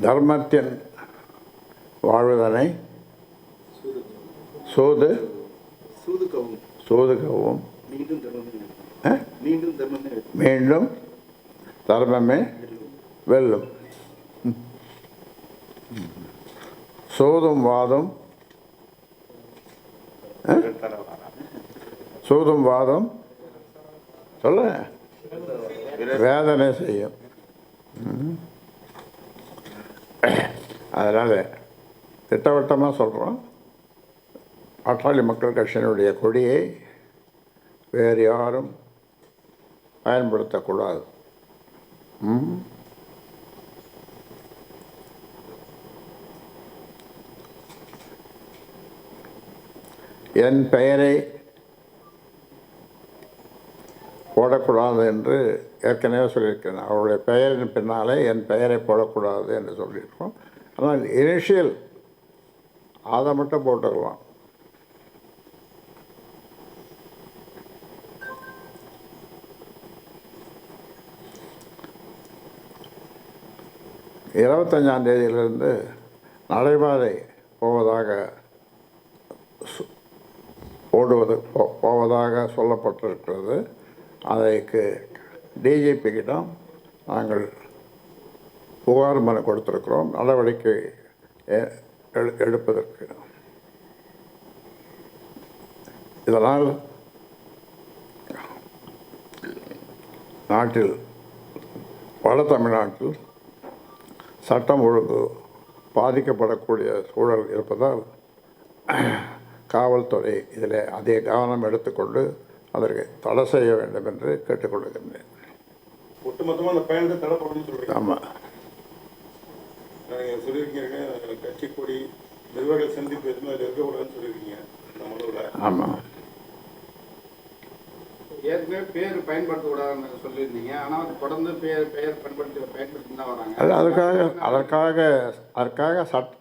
தர்மத்தின் வாழ்வதனை சோது சோதுகவும் மீண்டும் தர்மமே வெல்லும். சோதும் வாதம்? சூதும் வாதம். சொல்ல வேதனை செய்யும். அதனால் திட்டவட்டமாக சொல்கிறோம் பாட்டாளி மக்கள் கட்சியினுடைய கொடியை வேறு யாரும் பயன்படுத்தக்கூடாது ம்? என் பெயரை போடக்கூடாது என்று ஏற்கனவே சொல்லியிருக்கிறேன். அவருடைய பெயரின் பின்னாலே என் பெயரை போடக்கூடாது என்று சொல்லியிருக்கோம். ஆனால் இனிஷியல் அதை மட்டும் போட்டுக்கலாம். இருபத்தஞ்சாம் தேதியிலிருந்து நடைபாதை போவதாக சு- ஓடுவது போ- போவதாக சொல்லப்பட்டிருக்கிறது. அதைக்கு டிஜிபிக்கிடம் நாங்கள் புகார் மனு கொடுத்துருக்கிறோம். நடவடிக்கை எ- எடு- எடுப்பதற்கு. இதனால் நாட்டில் வட தமிழ்நாட்டில் சட்டம் ஒழுங்கு பாதிக்கப்படக்கூடிய சூழல் இருப்பதால் காவல்துறை இதில் அதிக கவனம் எடுத்துக்கொண்டு அதற்கு தடை செய்ய வேண்டும் என்று கேட்டுக்கொள்கின்றேன் ஒட்டுமொத்தமா அந்த பயணத்தை தடைப்படணும்னு சொல்றீங்க. ஆமாம் சொல்லியிருக்கீங்க கட்சி கொடி நிர்வாகிகள் சந்திப்பு எதுவுமே அதில் இருக்கக்கூடாதுன்னு சொல்லியிருக்கீங்க நம்ம ஊரில் ஆமாம் ஏற்கனவே பேர் பயன்படுத்தக்கூடாதுன்னு சொல்லியிருந்தீங்க. ஆனால் அது தொடர்ந்து பேர் பெயர் பயன்படுத்தி பயன்படுத்தி தான் வராங்க. அது அதுக்காக அதற்காக அதற்காக சட்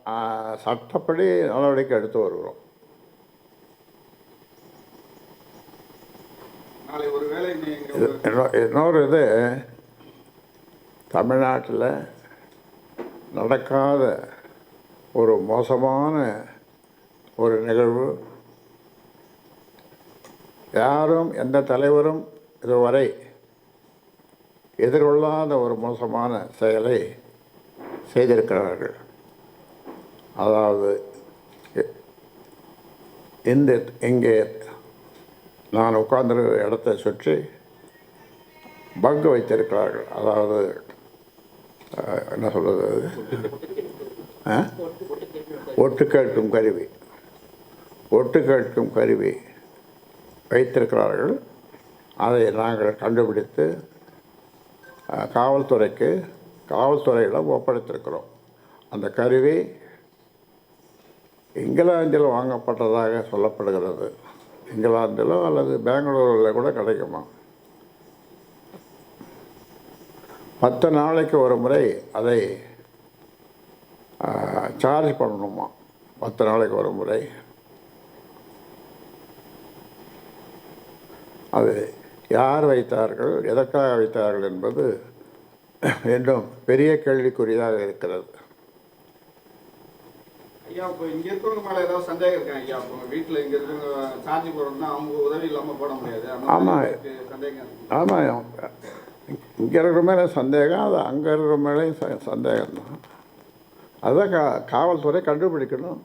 சட்டப்படி நடவடிக்கை எடுத்து வருகிறோம் நாளை ஒரு வேளை நீங்கள் இது இன்னொ- இன்னொரு இது தமிழ்நாட்டில் நடக்காத ஒரு மோசமான ஒரு நிகழ்வு. யாரும் எந்த தலைவரும் இதுவரை எதிர்கொள்ளாத ஒரு மோசமான செயலை செய்திருக்கிறார்கள். அதாவது இந்த இங்கே நான் உட்கார்ந்துருக்கிற இடத்தை சுற்றி பங்கு வைத்திருக்கிறார்கள். அதாவது என்ன சொல்கிறது ஒட்டு கேட்கும் கருவி. ஒட்டு கேட்கும் கருவி வைத்திருக்கிறார்கள். அதை நாங்கள் கண்டுபிடித்து காவல்துறைக்கு காவல்துறையிடம் ஒப்படைத்திருக்கிறோம். அந்த கருவி இங்கிலாந்தில் வாங்கப்பட்டதாக சொல்லப்படுகிறது. இங்கிலாந்திலோ அல்லது பெங்களூரில் கூட கிடைக்குமா? பத்து நாளைக்கு ஒரு முறை அதை சார்ஜ் பண்ணணுமா? பத்து நாளைக்கு ஒரு முறை. அது யார் வைத்தார்கள் எதற்காக வைத்தார்கள் என்பது இன்னும் பெரிய கேள்விக்குரியதாக இருக்கிறது. ஐயா இப்போ இங்கே இருக்கிறவங்க மேலே ஏதாவது சந்தேகம் இருக்கா ஐயா? இப்போ வீட்டில் இங்கே இருக்கிறவங்க சார்ஜ் போடுறதுனா அவங்க உதவி இல்லாமல் போட முடியாது. அந்த ஆமா. மாதிரி எனக்கு சந்தேகம் ஆமாம் இங்கே இருக்கிற மேலே சந்தேகம் அது அங்கே இருக்கிற மேலேயும் ச சந்தேகம் தான். அதுதான் கா காவல்துறை கண்டுபிடிக்கணும்.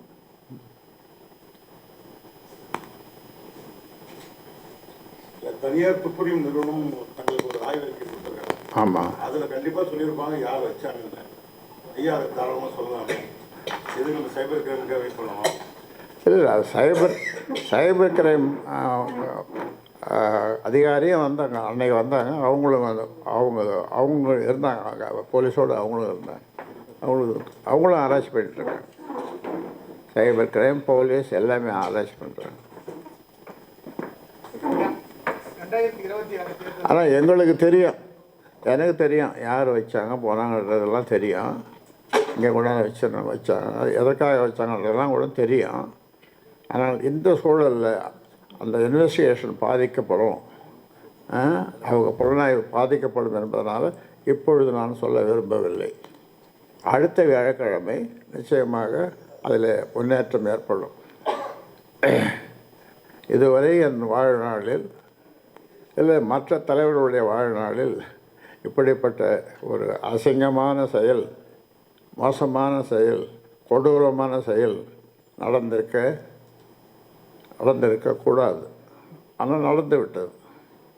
தனியார் துப்புரியும் நிறுவனம் தங்களுக்கு ஒரு ஆய்வறிக்கை கொடுத்துருக்காங்க. ஆமாம் அதுல கண்டிப்பா சொல்லியிருப்பாங்க யார் வச்சாங்கன்னு. ஐயா அதை தாராளமா சொல்லலாம். நம்ம சைபர் கிரைமுக்காக வெயிட் இல்லை அது சைபர் சைபர் கிரைம் அதிகாரியும் வந்தாங்க அன்னைக்கு வந்தாங்க. அவங்களும் வந்து அவங்க அவங்க இருந்தாங்க போலீஸோடு அவங்களும் இருந்தாங்க. அவங்களும் அவங்களும் ஆராய்ச்சி பண்ணிட்டுருக்காங்க சைபர் கிரைம் போலீஸ் எல்லாமே ஆராய்ச்சி பண்ணுறாங்க ஆனால் எங்களுக்கு தெரியும். எனக்கு தெரியும். யார் வச்சாங்க போனாங்கன்றதெல்லாம் தெரியும். இங்கே கொண்டாந்து வச்சு வச்சாங்க. அது எதற்காக வச்சாங்கன்றதெல்லாம் கூட தெரியும். ஆனால் இந்த சூழலில் அந்த இன்வெஸ்டிகேஷன் பாதிக்கப்படும். அவங்க புலனாய்வு பாதிக்கப்படும் என்பதனால் இப்பொழுது நான் சொல்ல விரும்பவில்லை. அடுத்த வியாழக்கிழமை நிச்சயமாக அதில் முன்னேற்றம் ஏற்படும். இதுவரை என் வாழ்நாளில் இல்லை மற்ற தலைவர்களுடைய வாழ்நாளில் இப்படிப்பட்ட ஒரு அசிங்கமான செயல் மோசமான செயல் கொடூரமான செயல் நடந்திருக்க நடந்திருக்கக்கூடாது. ஆனால் நடந்து விட்டது